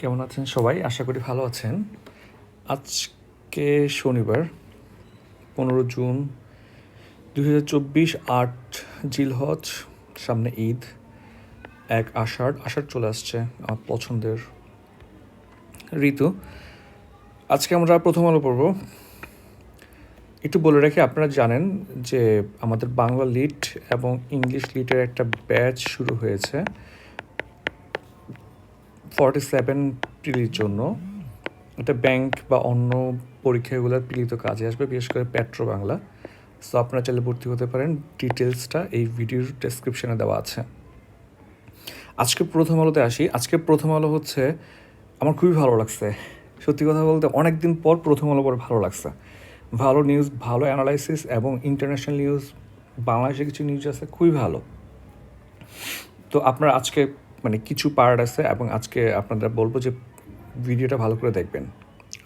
কেমন আছেন সবাই? আশা করি ভালো আছেন। আজকে শনিবার, পনেরো জুন দুই হাজার চব্বিশ আট জিলহজ, সামনে ঈদ, এক আষাঢ়। আষাঢ় চলে আসছে আমার পছন্দের ঋতু। আজকে আমরা প্রথম আলো পড়ব একটু বলে রাখি, আপনারা জানেন যে আমাদের বাংলা লিট এবং ইংলিশ লিটের একটা ব্যাচ শুরু হয়েছে। ফর্টি সেভেন প্রিলির জন্য এটা ব্যাংক বা অন্য পরীক্ষাগুলোর প্রিলিত কাজে আসবে, বিশেষ করে পেট্রো বাংলা সো আপনারা চাইলে ভর্তি হতে পারেন। ডিটেলসটা এই ভিডিওর ডেসক্রিপশনে দেওয়া আছে। আজকে প্রথম আলোতে আসি। আজকে প্রথম আলো হচ্ছে, আমার খুবই ভালো লাগছে। সত্যি কথা বলতে অনেক দিন পর প্রথম আলো পরে ভালো লাগছে। ভালো নিউজ ভালো অ্যানালাইসিস এবং ইন্টারন্যাশনাল নিউজ বাংলাদেশে কিছু নিউজ আছে, খুবই ভালো। তো আপনারা আজকে মানে কিছু পার্ট আছে এবং আজকে আপনারা বলব যে ভিডিওটা ভালো করে দেখবেন।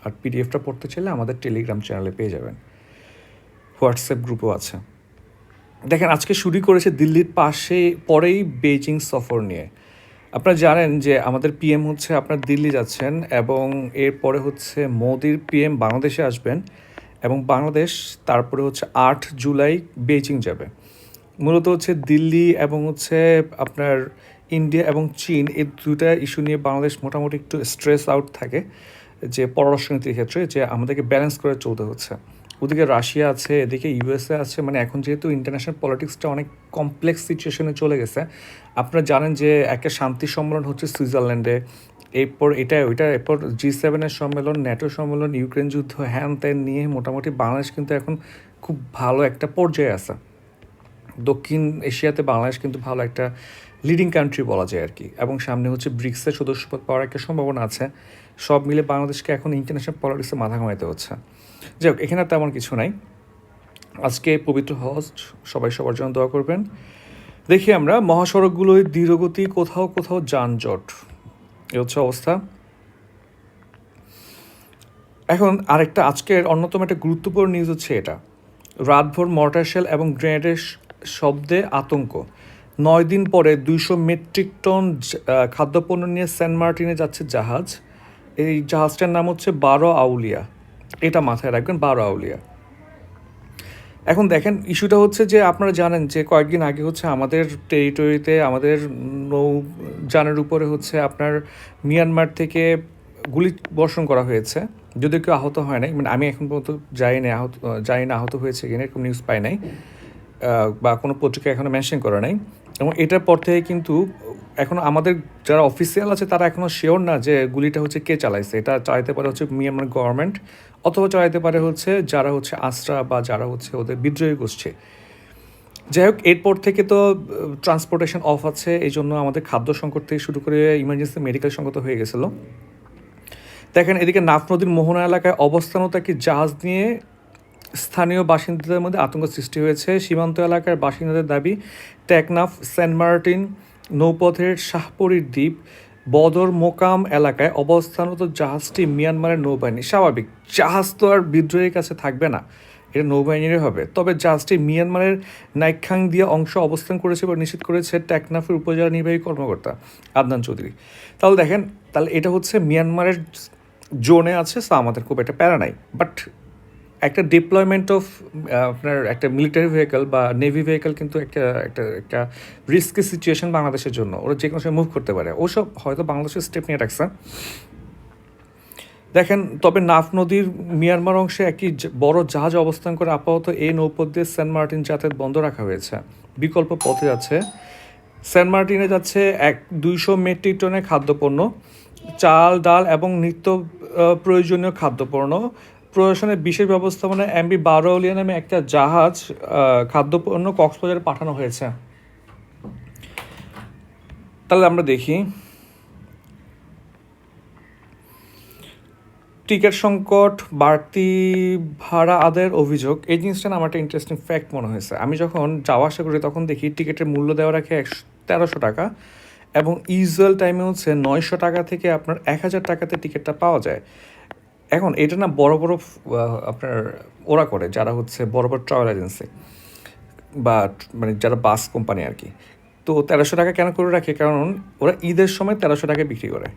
আর পিডিএফটা পড়তে চাইলে আমাদের টেলিগ্রাম চ্যানেলে পেয়ে যাবেন। হোয়াটসঅ্যাপ গ্রুপও আছে। দেখেন, আজকে শুরু করেছে দিল্লির পাশে, পরেই বেজিং সফর নিয়ে। আপনারা জানেন যে আমাদের পিএম হচ্ছে আপনার দিল্লি যাচ্ছেন এবং এরপরে হচ্ছে মোদির পিএম বাংলাদেশে আসবেন এবং বাংলাদেশ তারপরে হচ্ছে আট জুলাই বেজিং যাবে। মূলত হচ্ছে দিল্লি এবং হচ্ছে আপনার ইন্ডিয়া এবং চীন এই দুটা ইস্যু নিয়ে বাংলাদেশ মোটামুটি একটু স্ট্রেস আউট থাকে যে পররাষ্ট্রনীতির ক্ষেত্রে যে আমাদেরকে ব্যালেন্স করে চলতে হচ্ছে। ওদিকে রাশিয়া আছে, এদিকে ইউএসএ আছে মানে এখন যেহেতু ইন্টারন্যাশনাল পলিটিক্সটা অনেক কমপ্লেক্স সিচুয়েশনে চলে গেছে, আপনারা জানেন যে একটা শান্তি সম্মেলন হচ্ছে সুইজারল্যান্ডে, এরপর এটা, ওইটা, এরপর জি সেভেনের সম্মেলন ন্যাটো সম্মেলন, ইউক্রেন যুদ্ধ, হ্যান ত্যান নিয়ে মোটামুটি বাংলাদেশ কিন্তু এখন খুব ভালো একটা পর্যায়ে আছে। দক্ষিণ এশিয়াতে বাংলাদেশ কিন্তু ভালো একটা লিডিং কান্ট্রি বলা যায় আর কি এবং সামনে হচ্ছে ব্রিক্সের সদস্যপদ পাওয়ার একটা সম্ভাবনা আছে। সব মিলে বাংলাদেশকে এখন ইন্টারন্যাশনাল পলিটিক্সে মাথা ঘামাইতে হচ্ছে। যাই হোক এখানে তেমন কিছু নাই। আজকে পবিত্র হজ, সবাই সবার জন্য দোয়া করবেন। দেখি আমরা, মহাসড়কগুলোয় ধীরগতি, কোথাও কোথাও যানজট। এ হচ্ছে অবস্থা। এখন আরেকটা আজকের অন্যতম একটা গুরুত্বপূর্ণ নিউজ হচ্ছে এটা। রাতভর মর্টার শেল এবং গ্রেনেডের শব্দে আতঙ্ক। নয় দিন পরে দুইশো মেট্রিক টন খাদ্যপণ্য নিয়ে সেন্ট মার্টিনে যাচ্ছে জাহাজ। এই জাহাজটার নাম হচ্ছে বারো আউলিয়া। এটা মাথায় রাখবেন, বারো আউলিয়া। এখন দেখেন, ইস্যুটা হচ্ছে যে আপনারা জানেন যে কয়েকদিন আগে হচ্ছে আমাদের টেরিটরিতে আমাদের নৌযানের উপরে হচ্ছে আপনার মিয়ানমার থেকে গুলি বর্ষণ করা হয়েছে। যদিও কেউ আহত হয় নাই মানে আমি এখন পর্যন্ত যাই না আহত, যাই না আহত হয়েছে কিনা এরকম নিউজ পাই নাই বা কোনো পত্রিকা এখনও মেনশন করা নাই। এবং এটার পর থেকে কিন্তু এখন আমাদের যারা অফিসিয়াল আছে, তারা এখনও শিওর না যে গুলিটা হচ্ছে কে চালাইছে। এটা চালাইতে পারে হচ্ছে মিয়ানমার গভর্নমেন্ট অথবা চালাইতে পারে হচ্ছে যারা হচ্ছে আশ্রা বা যারা হচ্ছে ওদের বিদ্রোহী গোষ্ঠী। যাই হোক, এরপর থেকে তো ট্রান্সপোর্টেশন অফ আছে এই জন্য আমাদের খাদ্য সংকট থেকে শুরু করে ইমার্জেন্সি মেডিকেল সংকট হয়ে গেছিল। দেখেন, এদিকে নাফ নদীর মোহনা এলাকায় অবস্থানও তাকে জাহাজ নিয়ে স্থানীয় বাসিন্দাদের মধ্যে আতঙ্ক সৃষ্টি হয়েছে। সীমান্ত এলাকার বাসিন্দাদের দাবি, টেকনাফ, সেন্ট মার্টিন নৌপথের শাহপরীর দ্বীপ, বদর মোকাম এলাকায় অবস্থানরত জাহাজটি মিয়ানমারের নৌবাহিনী। স্বাভাবিক, জাহাজ তো আর বিদ্রোহের কাছে থাকবে না, এটা নৌবাহিনীরই হবে। তবে জাহাজটি মিয়ানমারের নাইখাং দিয়ে অংশ অবস্থান করেছে বা নিশ্চিত করেছে টেকনাফের উপজেলা নির্বাহী কর্মকর্তা আদনান চৌধুরী। তাহলে দেখেন, তাহলে এটা হচ্ছে মিয়ানমারের জোনে আছে আমাদের খুব একটা প্যারা নাই। বাট একটা ডিপ্লয়মেন্ট অফ আপনার একটা মিলিটারি ভেহিকল বা নেভি ভেহিকল কিন্তু একটা একটা একটা রিস্কি সিচুয়েশন বাংলাদেশের জন্য। ওরা যে কোনো সময় মুভ করতে পারে। ওসব হয়তো বাংলাদেশের স্টেপ নিয়ে রাখছে। দেখেন, তবে নাফ নদীর মিয়ানমার অংশে একটি বড় জাহাজ অবস্থান করে আপাতত এই নৌপথ দিয়ে সেন্ট মার্টিন যাতায়াত বন্ধ রাখা হয়েছে। বিকল্প পথে যাচ্ছে। সেন্ট মার্টিনে যাচ্ছে এক, দুইশো মেট্রিক টনের খাদ্যপণ্য। চাল, ডাল এবং নিত্য প্রয়োজনীয় খাদ্যপণ্য। প্রশাসনের বিশেষ ব্যবস্থাপনায় এমবি বারোলিয়া নামে একটা জাহাজ খাদ্যপণ্য কক্সবাজারে পাঠানো হয়েছে। তাহলে আমরা দেখি। টিকিট সংকট, বাড়তি ভাড়া আদায়ের অভিযোগ, এই জিনিসটা না আমার একটা ইন্টারেস্টিং ফ্যাক্ট মনে হয়েছে। আমি যখন যাওয়া আসা করি, তখন দেখি টিকিটের মূল্য দেওয়া রাখে একশো তেরোশো টাকা এবং ইউজুয়াল টাইমে হচ্ছে নয়শো টাকা থেকে আপনার এক হাজার টাকাতে টিকিটটা পাওয়া যায়। এখন এটা না বড় বড় আপনার ওরা করে, যারা হচ্ছে বড় বড় ট্রাভেল এজেন্সি বা মানে যারা বাস কোম্পানি আর কি। তো তেরোশো টাকা কেন করে রাখে? কারণ ওরা ঈদের সময় তেরোশো টাকা বিক্রি করে,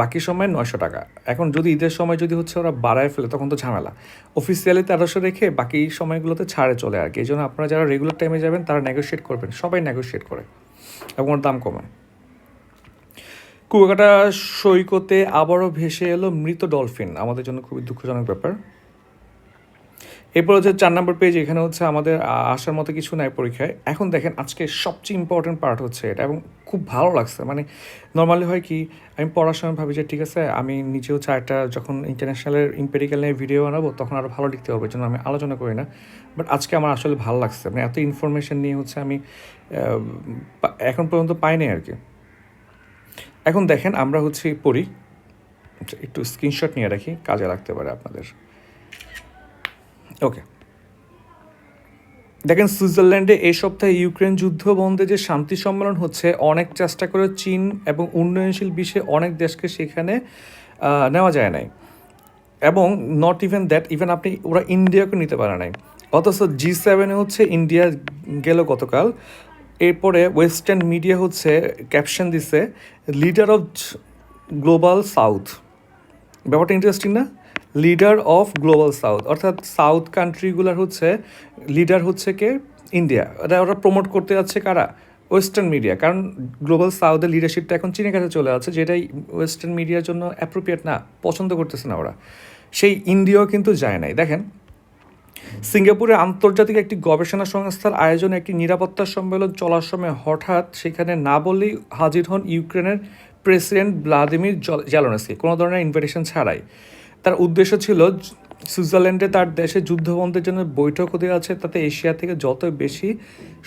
বাকি সময় নয়শো টাকা। এখন যদি ঈদের সময় যদি হচ্ছে ওরা বাড়ায় ফেলে, তখন তো ঝামেলা। অফিসিয়ালি তেরোশো রেখে বাকি সময়গুলোতে ছাড়ে চলে আর কি। এই জন্য আপনারা যারা রেগুলার টাইমে যাবেন, তারা নেগোশিয়েট করবেন, সবাই নেগোশিয়েট করে, এবং ওর দাম কমায়। কুয়াকাটা সৈকতে আবারও ভেসে এলো মৃত ডলফিন। আমাদের জন্য খুবই দুঃখজনক ব্যাপার। এরপর হচ্ছে চার নম্বর পেজ, এখানে হচ্ছে আমাদের আসার মতো কিছু নাই পরীক্ষায়। এখন দেখেন আজকে সবচেয়ে ইম্পর্টেন্ট পার্ট হচ্ছে এটা এবং খুব ভালো লাগছে। মানে নর্মালি হয় কি, আমি পড়ার সময় ভাবি যে ঠিক আছে, আমি নিজেও একটা যখন ইন্টারন্যাশনালের ইম্পেরিক্যাল নিয়ে ভিডিও বানাবো, তখন আরও ভালো লিখতে পারব জন্য আমি আলোচনা করি না। বাট আজকে আমার আসলে ভালো লাগছে। মানে এত ইনফরমেশন নিয়ে হচ্ছে আমি এখন পর্যন্ত পাইনি আর কি। এখন দেখেন, আমরা হচ্ছে পড়ি। একটু স্ক্রিনশট নিয়ে রাখি, কাজে লাগতে পারে আপনাদের। ওকে দেখেন, সুইজারল্যান্ডে এই সপ্তাহে ইউক্রেন যুদ্ধ বন্ধে যে শান্তি সম্মেলন হচ্ছে, অনেক চেষ্টা করে চীন এবং উন্নয়নশীল বিশ্বে অনেক দেশকে সেখানে নেওয়া যায় নাই। এবং নট ইভেন দ্যাট ইভেন আপনি, ওরা ইন্ডিয়াকে নিতে পারে নাই। অথচ জি সেভেনে হচ্ছে ইন্ডিয়া গেল গতকাল। এরপরে ওয়েস্টার্ন মিডিয়া হচ্ছে ক্যাপশন দিছে লিডার অফ গ্লোবাল সাউথ ব্যাপারটা ইন্টারেস্টিং না? লিডার অফ গ্লোবাল সাউথ অর্থাৎ সাউথ কান্ট্রিগুলোর হচ্ছে লিডার হচ্ছে কে? ইন্ডিয়া এটা ওরা প্রমোট করতে যাচ্ছে কারা? ওয়েস্টার্ন মিডিয়া কারণ গ্লোবাল সাউথের লিডারশিপটা এখন চীনের কাছে চলে আছে যেটাই ওয়েস্টার্ন মিডিয়ার জন্য অ্যাপ্রোপ্রিয়েট না, পছন্দ করতেছে না ওরা। সেই ইন্ডিয়াও কিন্তু যায় নাই। দেখেন সিঙ্গাপুরে আন্তর্জাতিক একটি গবেষণা সংস্থার আয়োজনে একটি নিরাপত্তা সম্মেলন চলার সময় হঠাৎ সেখানে না বলেই হাজির হন ইউক্রেনের প্রেসিডেন্ট ভ্লাদিমির জ্যালোনেসকি কোনো ধরনের ইনভিটেশন ছাড়াই। তার উদ্দেশ্য ছিল সুইজারল্যান্ডে তার দেশে যুদ্ধবন্ধের জন্য বৈঠক হতে আছে তাতে এশিয়া থেকে যত বেশি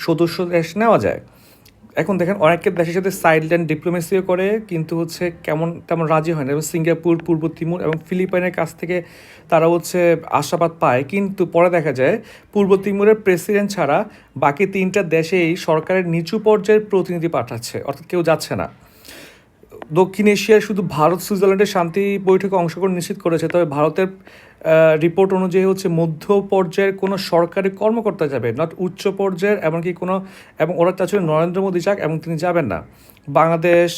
সদস্য দেশ নেওয়া যায়। এখন দেখেন অনেকের দেশের সাথে সাইডল্যান্ড ডিপ্লোমেসিও করে, কিন্তু হচ্ছে কেমন, তেমন রাজি হয় না। এবং সিঙ্গাপুর, পূর্ব তিমুর এবং ফিলিপাইনের কাছ থেকে তারা হচ্ছে আশাবাদ পায়। কিন্তু পরে দেখা যায়, পূর্ব তিমুরের প্রেসিডেন্ট ছাড়া বাকি তিনটা দেশেই সরকারের নিচু পর্যায়ের প্রতিনিধি পাঠাচ্ছে, অর্থাৎ কেউ যাচ্ছে না। দক্ষিণ এশিয়ায় শুধু ভারত, সুইজারল্যান্ডের শান্তি বৈঠকে অংশগ্রহণ নিশ্চিত করেছে, তবে ভারতের রিপোর্ট অনুযায়ী হচ্ছে মধ্য পর্যায়ের কোনো সরকারি কর্মকর্তা যাবে নট উচ্চ পর্যায়ের, এমনকি কোনো, এবং ওরা চাচ্ছিল নরেন্দ্র মোদী যাক এবং তিনি যাবেন না। বাংলাদেশ,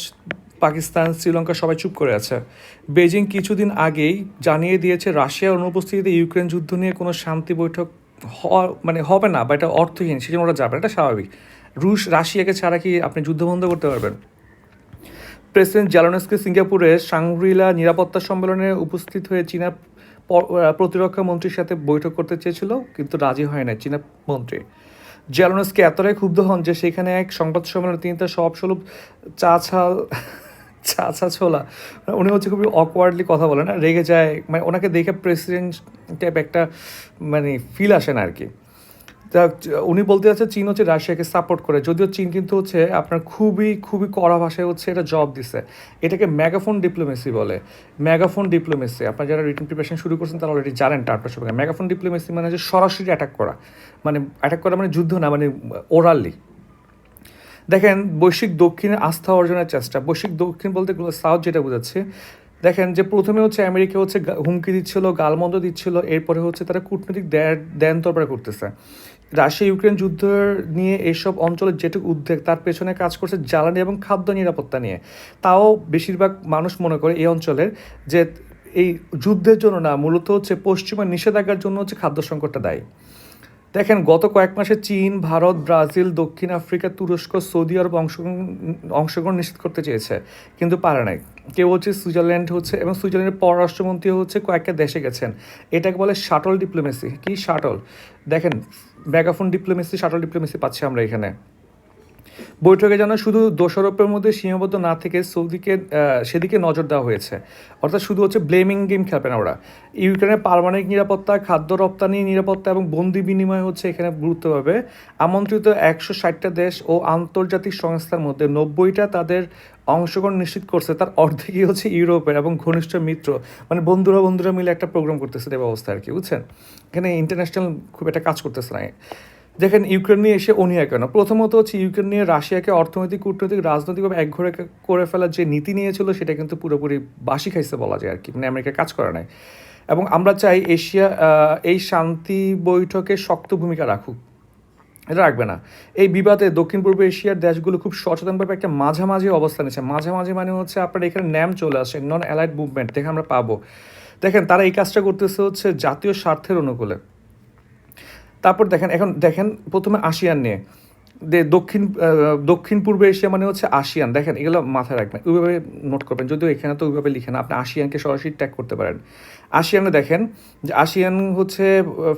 পাকিস্তান, শ্রীলঙ্কা সবাই চুপ করে আছে। বেজিং কিছুদিন আগেই জানিয়ে দিয়েছে, রাশিয়ার অনুপস্থিতিতে ইউক্রেন যুদ্ধ নিয়ে কোনো শান্তি বৈঠক মানে হবে না, বা এটা অর্থহীন, সেজন্য ওরা যাবে এটা স্বাভাবিক। রুশ, রাশিয়াকে ছাড়া কি আপনি যুদ্ধ বন্ধ করতে পারবেন? প্রেসিডেন্ট জ্যালোনেস্কি সিঙ্গাপুরের সাংগ্রিলা নিরাপত্তা সম্মেলনে উপস্থিত হয়ে চীনা প্রতিরক্ষা মন্ত্রীর সাথে বৈঠক করতে চেয়েছিল, কিন্তু রাজি হয় না চীনা মন্ত্রী। জেলনসকে এতটাই ক্ষুব্ধ হন যে সেখানে এক সংবাদ সম্মেলনে তিনি তার সব স্বরূপ চা ছাল চা ছা ছোলা উনি হচ্ছে খুবই অকওয়ার্ডলি কথা বলেন রেগে যায় মানে ওনাকে দেখে প্রেসিডেন্ট টাইপ একটা মানে ফিল আসে না আর কি। উনি বলতে চাচ্ছে চীন হচ্ছে রাশিয়াকে সাপোর্ট করে। যদিও চীন কিন্তু হচ্ছে আপনার খুবই খুবই কড়া ভাষায় হচ্ছে এটা জব দিছে। এটাকে ম্যাগাফোন ডিপ্লোমেসি বলে। ম্যাগাফোন ডিপ্লোমেসি আপনারা যারা রিটার্ন প্রিপারেশন শুরু করছেন, তারা অলরেডি জানেন টার্পটা সবাই ম্যাগাফোন ডিপ্লোমেসি মানে হচ্ছে সরাসরি অ্যাটাক করা। মানে অ্যাটাক করা মানে যুদ্ধ না মানে ওরালি দেখেন, বৈশ্বিক দক্ষিণে আস্থা অর্জনের চেষ্টা। বৈশ্বিক দক্ষিণ বলতে সাউথ যেটা বোঝাচ্ছে। দেখেন যে প্রথমে হচ্ছে আমেরিকা হচ্ছে হুমকি দিচ্ছিল, গালমন্দ দিচ্ছিল, এরপরে হচ্ছে তারা কূটনৈতিক দেন তরবারা করতেছে। রাশিয়া ইউক্রেন যুদ্ধ নিয়ে এইসব অঞ্চলের যেটুকু উদ্বেগ, তার পেছনে কাজ করছে জ্বালানি এবং খাদ্য নিরাপত্তা নিয়ে। তাও বেশিরভাগ মানুষ মনে করে এই অঞ্চলের যে এই যুদ্ধের জন্য না, মূলত হচ্ছে পশ্চিমা নিষেধাজ্ঞার জন্য হচ্ছে খাদ্য সংকটটা দায়ী। দেখেন, গত কয়েক মাসে চীন, ভারত, ব্রাজিল, দক্ষিণ আফ্রিকা, তুরস্ক, সৌদি আরব অংশগ্রহণ অংশগ্রহণ নিশ্চিত করতে চেয়েছে, কিন্তু পারে নাই। কেউ হচ্ছে সুইজারল্যান্ড হচ্ছে এবং সুইজারল্যান্ডের পররাষ্ট্রমন্ত্রী হচ্ছে কয়েকটা দেশে গেছেন। এটাকে বলে শাটল ডিপ্লোমেসি। কি শাটল? দেখেন মেগাফোন ডিপ্লোমেসি শাটল ডিপ্লোমেসি পাচ্ছি আমরা এখানে। বৈঠকে যেন শুধু দোষারোপের মধ্যে সীমাবদ্ধ না থেকে সৌদিকে সেদিকে নজর দেওয়া হয়েছে। অর্থাৎ শুধু হচ্ছে ব্লেমিং গেম খেলবে না ওরা। ইউক্রেনের পারমাণবিক নিরাপত্তা, খাদ্য রপ্তানি, নিরাপত্তা এবং বন্দি বিনিময় হচ্ছে এখানে গুরুত্ব পাবে আমন্ত্রিত একশো ষাটটা দেশ ও আন্তর্জাতিক সংস্থার মধ্যে নব্বইটা তাদের অংশগ্রহণ নিশ্চিত করছে, তার অর্ধেকই হচ্ছে ইউরোপের এবং ঘনিষ্ঠ মিত্র। মানে বন্ধুরা বন্ধুরা মিলে একটা প্রোগ্রাম করতেছে এই ব্যবস্থা আর কি, বুঝছেন? এখানে ইন্টারন্যাশনাল খুব একটা কাজ করতেছে না। দেখেন, ইউক্রেন নিয়ে এসে অনিয়া কেন? প্রথমত হচ্ছে ইউক্রেন নিয়ে রাশিয়াকে অর্থনৈতিক, কূটনৈতিক রাজনৈতিকভাবে একঘরে করে ফেলার যে নীতি নিয়েছিল, সেটা কিন্তু পুরোপুরি বাসি খাইছে বলা যায় আর কি মানে আমেরিকা কাজ করে নাই। এবং আমরা চাই এশিয়া এই শান্তি বৈঠকে শক্ত ভূমিকা রাখুক। এটা রাখবে না। এই বিবাদে দক্ষিণ পূর্ব এশিয়ার দেশগুলো খুব সচেতনভাবে একটা মাঝামাঝি অবস্থান নিচ্ছে মাঝামাঝি মানে হচ্ছে আপনার এখানে ন্যাম চলে আসে নন অ্যালাইড মুভমেন্ট দেখে আমরা পাবো। দেখেন, তারা এই কাজটা করতেছে হচ্ছে জাতীয় স্বার্থের অনুকূলে। তারপর দেখেন, এখন দেখেন প্রথমে আসিয়ান নিয়ে। দে দক্ষিণ দক্ষিণ পূর্ব এশিয়া মানে হচ্ছে আসিয়ান। দেখেন, এগুলো মাথায় রাখবেন। ওইভাবে নোট করবেন, যদিও এখানে তো ওইভাবে লিখে না। আপনি আসিয়ানকে সরাসরি ট্যাগ করতে পারেন। আসিয়ানে দেখেন, যে আসিয়ান হচ্ছে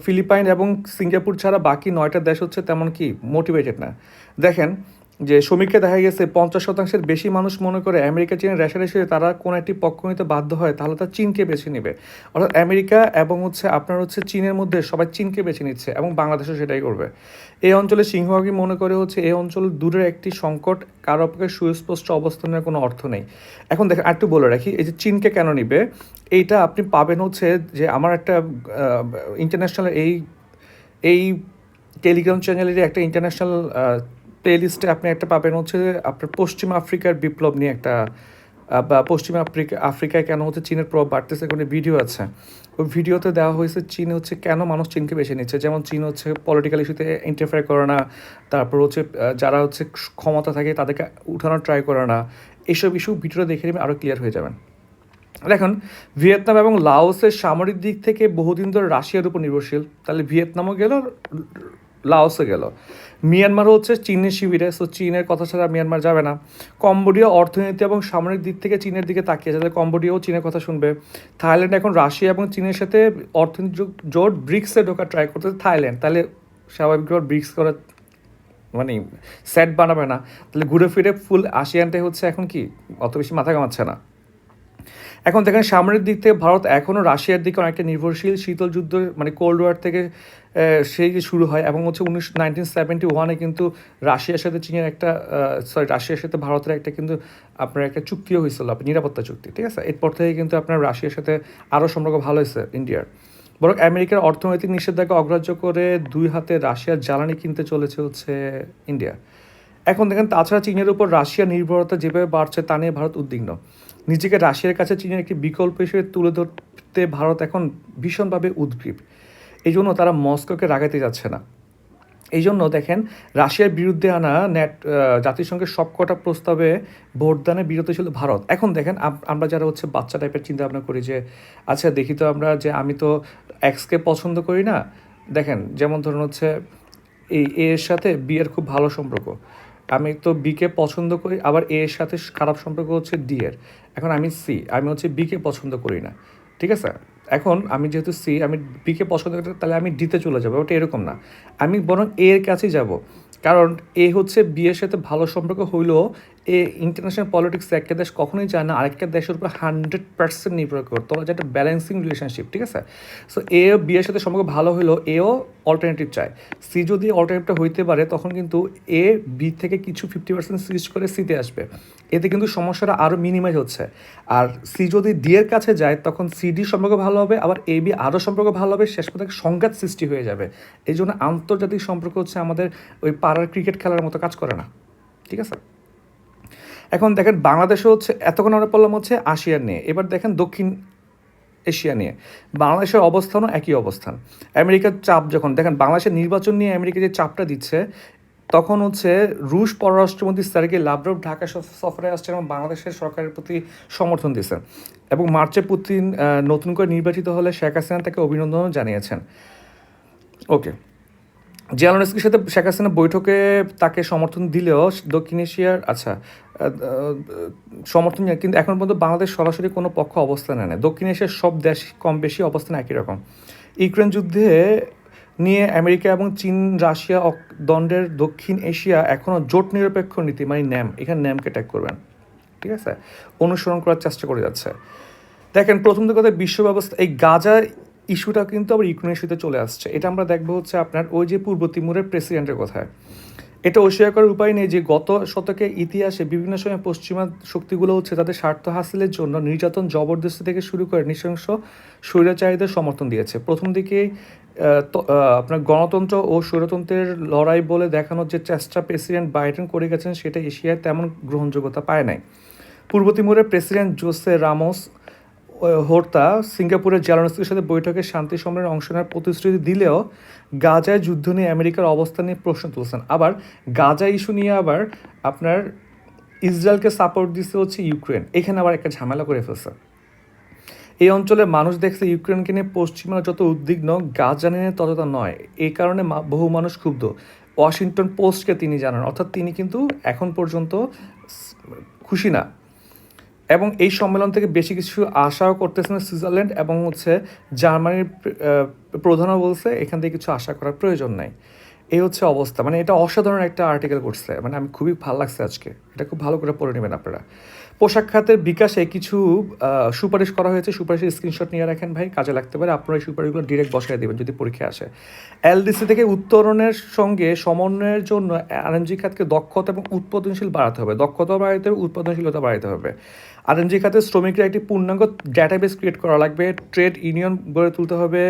ফিলিপাইন এবং সিঙ্গাপুর ছাড়া বাকি নয়টা দেশ হচ্ছে তেমন কি মোটিভেটেড না। দেখেন যে সমীক্ষা দেখা গেছে, পঞ্চাশ শতাংশের বেশি মানুষ মনে করে আমেরিকা চীনের রেশারেশি তারা কোনো একটি পক্ষ নিতে বাধ্য হয়, তাহলে তারা চীনকে বেছে নেবে। অর্থাৎ আমেরিকা এবং হচ্ছে আপনার হচ্ছে চীনের মধ্যে সবাই চীনকে বেছে নিচ্ছে এবং বাংলাদেশও সেটাই করবে। এই অঞ্চলে সিংহভাগই মনে করে হচ্ছে এই অঞ্চল দূরের একটি সংকট, কারও পক্ষে সুস্পষ্ট অবস্থানের কোনো অর্থ নেই। এখন দেখেন আরেকটু বলে রাখি, এই যে চীনকে কেন নিবে, এইটা আপনি পাবেন হচ্ছে যে আমার একটা ইন্টারন্যাশনাল এই এই টেলিগ্রাম চ্যানেলের একটা ইন্টারন্যাশনাল প্লেলিস্টে আপনি একটা পাবেন হচ্ছে আপনার পশ্চিম আফ্রিকার বিপ্লব নিয়ে একটা বা পশ্চিম আফ্রিকা, আফ্রিকায় কেন হচ্ছে চীনের প্রভাব বাড়তেছে কোনো ভিডিও আছে। ওই ভিডিওতে দেওয়া হয়েছে চীন হচ্ছে কেন মানুষ চীনকে বেছে নিচ্ছে? যেমন চীন হচ্ছে পলিটিক্যাল ইস্যুতে ইন্টারফেয়ার করে না, তারপর হচ্ছে যারা হচ্ছে ক্ষমতা থাকে তাদেরকে উঠানোর ট্রাই করে না। এইসব ইস্যু ভিডিওটা দেখে নেবেন আরও ক্লিয়ার হয়ে যাবেন। দেখুন, ভিয়েতনাম এবং লাওসের সামরিক দিক থেকে বহুদিন ধরে রাশিয়ার উপর নির্ভরশীল। তাহলে ভিয়েতনামও গেল লাওসে গেল। মিয়ানমারও হচ্ছে চীনের শিবিরে সো চীনের কথা ছাড়া মিয়ানমার যাবে না। কম্বোডিয়া অর্থনীতি এবং সামরিক দিক থেকে চীনের দিকে তাকিয়ে যাতে কম্বোডিয়াও চীনের কথা শুনবে। থাইল্যান্ড এখন রাশিয়া এবং চীনের সাথে অর্থনৈতিক জো- জোট ব্রিক্সে ঢোকার ট্রাই করতেছে থাইল্যান্ড। তাহলে স্বাভাবিকভাবে ব্রিক্স করার মানে সেট বানাবে না। তাহলে ঘুরে ফিরে ফুল আসিয়ানটাই হচ্ছে এখন কি? অত বেশি মাথা কামাচ্ছে না। এখন দেখেন, সামনের দিক থেকে ভারত এখনও রাশিয়ার দিকে অনেকটা নির্ভরশীল। শীতল যুদ্ধ মানে কোল্ড ওয়ার থেকে সেই শুরু হয়, এবং হচ্ছে উনিশ নাইনটিন সেভেন্টি ওয়ানে কিন্তু রাশিয়ার সাথে চীনের একটা সরি রাশিয়ার সাথে ভারতের একটা কিন্তু আপনার একটা চুক্তিও হয়েছিল আপনার নিরাপত্তা চুক্তি, ঠিক আছে? এরপর থেকে কিন্তু আপনার রাশিয়ার সাথে আরও সম্পর্ক ভালো হয়েছে ইন্ডিয়ার। বরং আমেরিকার অর্থনৈতিক নিষেধাজ্ঞা অগ্রাহ্য করে দুই হাতে রাশিয়ার জ্বালানি কিনতে চলেছে হচ্ছে ইন্ডিয়া। এখন দেখেন, তাছাড়া চীনের উপর রাশিয়ার নির্ভরতা যেভাবে বাড়ছে, তা নিয়ে ভারত উদ্বিগ্ন। নিজেকে রাশিয়ার কাছে চীনের একটি বিকল্প হিসেবে তুলে ধরতে ভারত এখন ভীষণভাবে উদ্গ্রীব। এই জন্য তারা মস্কোকে রাগাতে যাচ্ছে না। এই জন্য দেখেন, রাশিয়ার বিরুদ্ধে আনা ন্যাট জাতিসংঘের সবকটা প্রস্তাবে ভোটদানে বিরত ছিল ভারত। এখন দেখেন আমরা যারা হচ্ছে বাচ্চা টাইপের চিন্তা ভাবনা করি যে আচ্ছা দেখি তো আমরা যে, আমি তো এক্সকে পছন্দ করি না। দেখেন, যেমন ধরুন হচ্ছে, এই এর সাথে বি এর খুব ভালো সম্পর্ক। আমি তো বিকে পছন্দ করি, আবার এ এর সাথে খারাপ সম্পর্ক হচ্ছে ডি এর। এখন আমি সি আমি হচ্ছে বিকে পছন্দ করি না, ঠিক আছে? এখন আমি যেহেতু সি আমি বিকে পছন্দ করি, তাহলে আমি ডিতে চলে যাব ওটা এরকম না। আমি বরং এ এর কাছেই যাব, কারণ এ হচ্ছে বিয়ের সাথে ভালো সম্পর্ক হইলেও এ ইন্টারন্যাশনাল পলিটিক্স একটা দেশ কখনোই চায় না, আরেকটা দেশের উপর হান্ড্রেড পার্সেন্ট নির্ভর করে। তোমরা যে একটা ব্যালেন্সিং রিলেশনশিপ ঠিক আছে? সো এ বি এর সাথে সম্পর্ক ভালো হলেও এও অল্টারনেটিভ চায়। সি যদি অল্টারনেটিভটা হইতে পারে, তখন কিন্তু এ বি থেকে কিছু ফিফটি পার্সেন্ট সুইচ করে সিতে আসবে। এতে কিন্তু সমস্যাটা আরও মিনিমাইজ হচ্ছে। আর সি যদি ডি এর কাছে যায়, তখন সি ডি সম্পর্ক ভালো হবে, আবার এ বি আরও সম্পর্ক ভালো হবে, শেষ পর্যন্ত সংঘাত সৃষ্টি হয়ে যাবে। এই জন্য আন্তর্জাতিক সম্পর্ক হচ্ছে আমাদের ওই পাড়ার ক্রিকেট খেলার মতো কাজ করে না। ঠিক আছে? এখন দেখেন বাংলাদেশে হচ্ছে, এতক্ষণ আমরা বললাম হচ্ছে আসিয়ার নিয়ে। এবার দেখেন দক্ষিণ এশিয়া নিয়ে। বাংলাদেশের অবস্থানও একই অবস্থান। আমেরিকার চাপ যখন, দেখেন বাংলাদেশের নির্বাচন নিয়ে আমেরিকা যে চাপটা দিচ্ছে, তখন হচ্ছে রুশ পররাষ্ট্রমন্ত্রী সার্গে লাভরভ ঢাকা সফ- সফরে আসছেন এবং বাংলাদেশের সরকারের প্রতি সমর্থন দিয়েছেন। এবং মার্চে পুতিন নতুন করে নির্বাচিত হলে শেখ হাসিনা তাকে অভিনন্দনও জানিয়েছেন। ওকে। জিয়ালনস্কির সাথে শেখ হাসিনা বৈঠকে তাকে সমর্থন দিলেও দক্ষিণ এশিয়ার আচ্ছা সমর্থন কিন্তু এখন পর্যন্ত বাংলাদেশ সরাসরি কোনো পক্ষ অবস্থান নেয় দক্ষিণ এশিয়ার সব দেশ কম বেশি অবস্থান একই রকম। ইউক্রেন যুদ্ধে নিয়ে আমেরিকা এবং চীন, রাশিয়া দ্বন্দ্বের দক্ষিণ এশিয়া এখনও জোট নিরপেক্ষ নীতি মানে ন্যাম, এখানে ন্যামকে ট্যাগ করবেন। ঠিক আছে? অনুসরণ করার চেষ্টা করে যাচ্ছে। দেখেন, প্রথম কথা বিশ্ব ব্যবস্থা এই গাজা ইস্যুটা কিন্তু আবার ইউক্রেন ইস্যুতে চলে আসছে। এটা আমরা দেখব হচ্ছে আপনার ওই যে পূর্ব তিমুরের প্রেসিডেন্টের কথায়। এটা অস্বীকার করার উপায় নেই যে গত শতকে ইতিহাসে বিভিন্ন সময় পশ্চিমা শক্তিগুলো হচ্ছে তাদের স্বার্থ হাসিলের জন্য নির্যাতন জবরদস্তি থেকে শুরু করে নৃশংস স্বৈরাচারীদের সমর্থন দিয়েছে। প্রথম দিকে আপনার গণতন্ত্র ও স্বৈরতন্ত্রের লড়াই বলে দেখানোর যে চেষ্টা প্রেসিডেন্ট বাইডেন করে গেছেন, সেটা এশিয়ায় তেমন গ্রহণযোগ্যতা পায় নাই। পূর্ব তিমুরের প্রেসিডেন্ট জোসে রামোস হোর্তা সিঙ্গাপুরের জেলানস্কির সাথে বৈঠকে শান্তি সম্মেলনে অংশ নেওয়ার প্রতিশ্রুতি দিলেও গাজায় যুদ্ধ নিয়ে আমেরিকার অবস্থান নিয়ে প্রশ্ন তুলছেন। আবার গাজা ইস্যু নিয়ে আবার আপনার ইসরায়েলকে সাপোর্ট দিচ্ছে হচ্ছে ইউক্রেন। এখানে আবার একটা ঝামেলা করে ফেলছে। এই অঞ্চলে মানুষ দেখছে ইউক্রেনকে নিয়ে পশ্চিমারা যত উদ্বিগ্ন, গাজা নিয়ে ততটা নয়। এই কারণে বহু মানুষ ক্ষুব্ধ। ওয়াশিংটন পোস্টকে তিনি জানান। অর্থাৎ তিনি কিন্তু এখন পর্যন্ত খুশি না। এবং এই সম্মেলন থেকে বেশি কিছু আশাও করতেছে না সুইজারল্যান্ড এবং হচ্ছে জার্মানির প্রধানও বলছে এখান থেকে কিছু আশা করার প্রয়োজন নাই। এই হচ্ছে অবস্থা। মানে এটা অসাধারণ একটা আর্টিকেল করছে। মানে আমি খুবই ভালো লাগছে আজকে। এটা খুব ভালো করে পড়ে নেবেন আপনারা। পোশাক খাতের বিকাশে কিছু সুপারিশ করা হয়েছে। সুপারিশের স্ক্রিনশট নিয়ে রাখেন ভাই, কাজে লাগতে পারে। আপনারা এই সুপারিশগুলো ডিরেক্ট বসায় দেবেন যদি পরীক্ষা আসে। এলডিসি থেকে উত্তরণের সঙ্গে সমন্বয়ের জন্য আরএনজি খাতকে দক্ষতা এবং উৎপাদনশীল বাড়াতে হবে। দক্ষতা বাড়াতে হবে, উৎপাদনশীলতা বাড়াতে হবে। আরএনজি খাতে শ্রমিকরা একটি পূর্ণাঙ্গ ডেটাবেস ক্রিয়েট করা লাগবে। ট্রেড ইউনিয়ন গড়ে তুলতে হবে।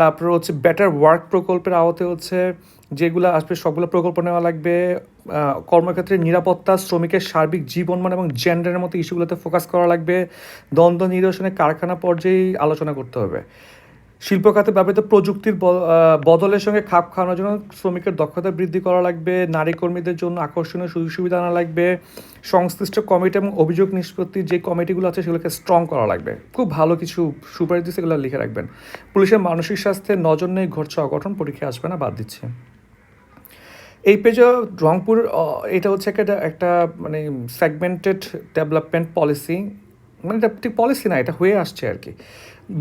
তারপর হচ্ছে বেটার ওয়ার্ক প্রকল্পের আওতে হচ্ছে যেগুলো আসবে, সবগুলো প্রকল্প নেওয়া লাগবে। কর্মক্ষেত্রে নিরাপত্তা, শ্রমিকের সার্বিক জীবনমান এবং জেন্ডারের মতো ইস্যুগুলোতে ফোকাস করা লাগবে। দ্বন্দ্ব নিরসনে কারখানা পর্যায়েই আলোচনা করতে হবে। শিল্প খাতে ব্যবহৃত প্রযুক্তির বদলের সঙ্গে খাপ খাওয়ানোর জন্য শ্রমিকের দক্ষতা বৃদ্ধি করা লাগবে। নারী কর্মীদের জন্য আকর্ষণীয় সুযোগ সুবিধা আনা লাগবে। সংশ্লিষ্ট কমিটি এবং অভিযোগ নিষ্পত্তির যে কমিটিগুলো আছে সেগুলোকে স্ট্রং করা লাগবে। খুব ভালো কিছু সুপারিশ দিচ্ছে এগুলো লিখে রাখবেন। পুলিশের মানসিক স্বাস্থ্যে নজর নেই, ঘটছে অঘটন পরীক্ষা আসবে না, বাদ দিচ্ছে। এই পেজে রংপুর এটা হচ্ছে একটা একটা মানে সেগমেন্টেড ডেভেলপমেন্ট পলিসি মানে এটা ঠিক পলিসি না, এটা হয়ে আসছে আর কি।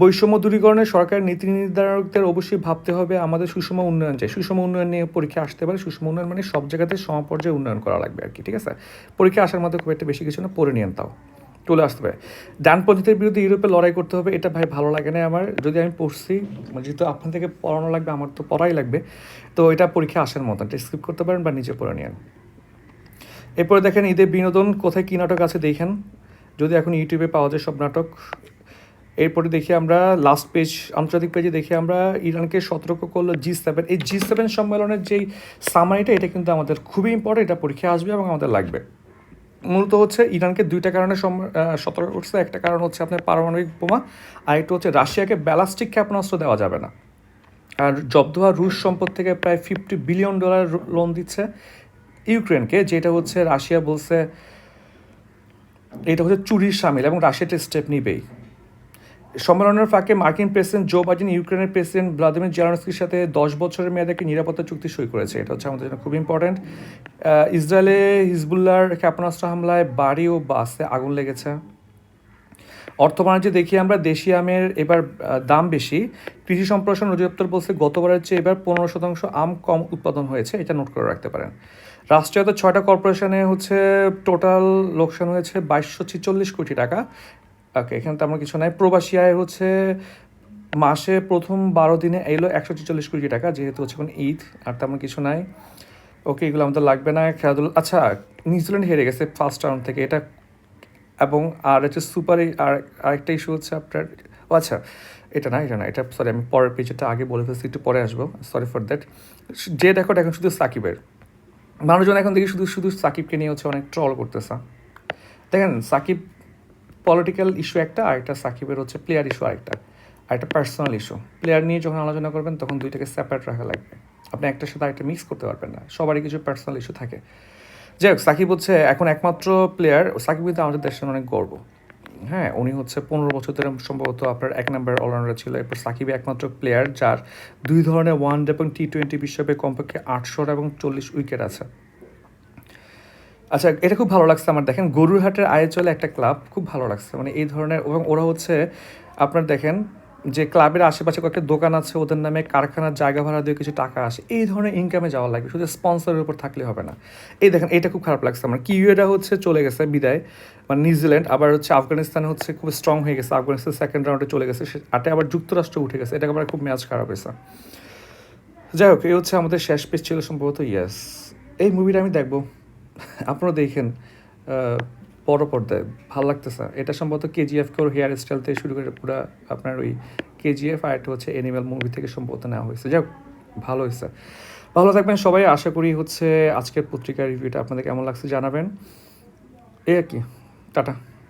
বৈষম্য দূরীকরণে সরকারের নীতি নির্ধারকদের অবশ্যই ভাবতে হবে, আমাদের সুষম উন্নয়ন চাই। সুষম উন্নয়ন নিয়ে পরীক্ষা আসতে পারে, সুষম উন্নয়ন মানে সব জায়গাতে সমপর্যায়ে উন্নয়ন করা লাগবে আর কি, ঠিক আছে? পরীক্ষা আসার মধ্যে খুব একটা বেশি কিছু না, পড়ে নিয়েন তাও। চলে আসতে পারে। ডানপন্থীদের বিরুদ্ধে ইউরোপে লড়াই করতে হবে, এটা ভাই ভালো লাগে না আমার। যদি আমি পড়ছি মানে যেহেতু আপনার থেকে পড়ানো লাগবে, আমার তো পড়াই লাগবে, তো এটা পরীক্ষা আসার মতো। এটা স্কিপ করতে পারেন বা নিজে পড়ে নিন এরপরে দেখেন ঈদের বিনোদন, কোথায় কী নাটক আছে দেখেন। যদি এখন ইউটিউবে পাওয়া যায় সব নাটক। এরপরে দেখি আমরা লাস্ট পেজ আন্তর্জাতিক পেজে দেখি আমরা ইরানকে সতর্ক করল জি সেভেন এই জি সেভেন সম্মেলনের যেই সামারিটা এটা কিন্তু আমাদের খুবই ইম্পর্টেন্ট এটা পরীক্ষা আসবে এবং আমাদের লাগবে। মূলত হচ্ছে ইরানকে দুইটা কারণে সতর্ক করছে। একটা কারণ হচ্ছে আপনার পারমাণবিক বোমা, আর একটা হচ্ছে রাশিয়াকে ব্যালাস্টিক ক্ষেপণাস্ত্র দেওয়া যাবে না। আর জব্দ হওয়া রুশ সম্পদ থেকে প্রায় ফিফটি বিলিয়ন ডলার লোন দিচ্ছে ইউক্রেনকে, যেটা হচ্ছে রাশিয়া বলছে, এটা হচ্ছে চুরির সামিল এবং রাশিয়াটা স্টেপ নিবেই। সম্মেলনের ফাঁকে মার্কিন প্রেসিডেন্ট জো বাইডেন, ইউক্রেনের প্রেসিডেন্ট ভ্লাদিমির জেলানস্কির সাথে দশ বছরের মেয়াদে একটি নিরাপত্তা চুক্তি সই করেছে। এটা হচ্ছে আমাদের জন্য খুব ইম্পর্ট্যান্ট ইসরায়েলে হিজবুল্লার ক্ষেপণাস্ত্র হামলায় বাড়ি ও বাসে আগুন লেগেছে। অর্থ বাণিজ্যে দেখি আমরা দেশি আমের এবার দাম বেশি। কৃষি সম্প্রসারণ অধিদপ্তর বলছে, গতবারের চেয়ে এবার পনেরো শতাংশ আম কম উৎপাদন হয়েছে। এটা নোট করে রাখতে পারেন। রাষ্ট্রায়ত্ত ছয়টা কর্পোরেশনে হচ্ছে, টোটাল লোকসান হয়েছে বাইশশো ছিচল্লিশ কোটি টাকা। ওকে এখানে তেমন কিছু নাই। প্রবাসী আয় হচ্ছে মাসে প্রথম বারো দিনে এলো একশো ছেচল্লিশ কোটি টাকা, যেহেতু হচ্ছে এখন ঈদ, আর তেমন কিছু নাই। ওকে এগুলো আমাদের লাগবে না, খেলাধুলা আচ্ছা নিউজিল্যান্ড হেরে গেছে ফার্স্ট রাউন্ড থেকে, এটা এবং আর হচ্ছে সুপার আর আরেকটা ইস্যু হচ্ছে আপনার ও আচ্ছা এটা না এটা না, এটা সরি আমি পরের পেজটা আগে বলে ফেলছি, একটু পরে আসব সরি ফর দ্যাট যে রেকর্ড এখন শুধু সাকিবের। মানুষজন এখন দেখি শুধু শুধু সাকিবকে নিয়ে হচ্ছে অনেক ট্রল করতেছে। দেখেন, সাকিব পলিটিক্যাল ইস্যু একটা, আর একটা সাকিবের হচ্ছে প্লেয়ার ইস্যু আরেকটা, আর একটা পার্সোনাল ইস্যু প্লেয়ার নিয়ে যখন আলোচনা করবেন, তখন দুইটাকে সেপারেট রাখা লাগবে। আপনি একটার সাথে আরেকটা মিক্স করতে পারবেন না। সবারই কিছু পার্সোনাল ইস্যু থাকে। যাই হোক, সাকিব হচ্ছে এখন একমাত্র প্লেয়ার সাকিব কিন্তু আমাদের দেশের অনেক গর্ব। হ্যাঁ উনি হচ্ছে পনেরো বছর ধরে সম্ভবত আপনার এক নম্বর অলরাউন্ডার ছিল। এরপর সাকিব একমাত্র প্লেয়ার যার দুই ধরনের ওয়ান ডে এবং টি টোয়েন্টি বিশ্বকাপে কমপক্ষে আটশো এবং চল্লিশ উইকেট আছে। আচ্ছা এটা খুব ভালো লাগছে আমার দেখেন। গরুরহাটের আয়ে চলে একটা ক্লাব খুব ভালো লাগছে। মানে এই ধরনের এবং ওরা হচ্ছে, আপনার দেখেন, যে ক্লাবের আশেপাশে কয়েকটা দোকান আছে, ওদের নামে কারখানার জায়গা ভাড়া দিয়ে কিছু টাকা আসে। এই ধরনের ইনকামে যাওয়া লাগবে। শুধু স্পন্সরের উপর থাকলে হবে না। এই দেখেন, এটা খুব খারাপ লাগছে আমার। কিউএটা হচ্ছে চলে গেছে বিদায়। মানে নিউজিল্যান্ড, আবার হচ্ছে আফগানিস্তান হচ্ছে খুব স্ট্রং হয়ে গেছে। আফগানিস্তান সেকেন্ড রাউন্ডে চলে গেছে। আটে আবার যুক্তরাষ্ট্র উঠে গেছে। এটা আবার খুব ম্যাচ খারাপ হয়েছে। যাই হোক, এই হচ্ছে আমাদের শেষ পেজ ছিল সম্ভবত। ইয়াস এই মুভিটা আমি দেখব। আপনারা দেখেন বড় পর্দায়, ভালো লাগতেছে এটা সম্ভবত কেজিএফ কে ওর হেয়ার স্টাইল থেকে শুরু করে পুরো আপনার ওই কেজিএফ আর একটা হচ্ছে এনিম্যাল মুভি থেকে সম্ভবত নেওয়া হয়েছে। যাক, ভালো হয়েছে। ভালো থাকবেন সবাই। আশা করি হচ্ছে আজকের পত্রিকার রিভিউটা আপনাদের কেমন লাগছে জানাবেন। এই আর কি। টাটা।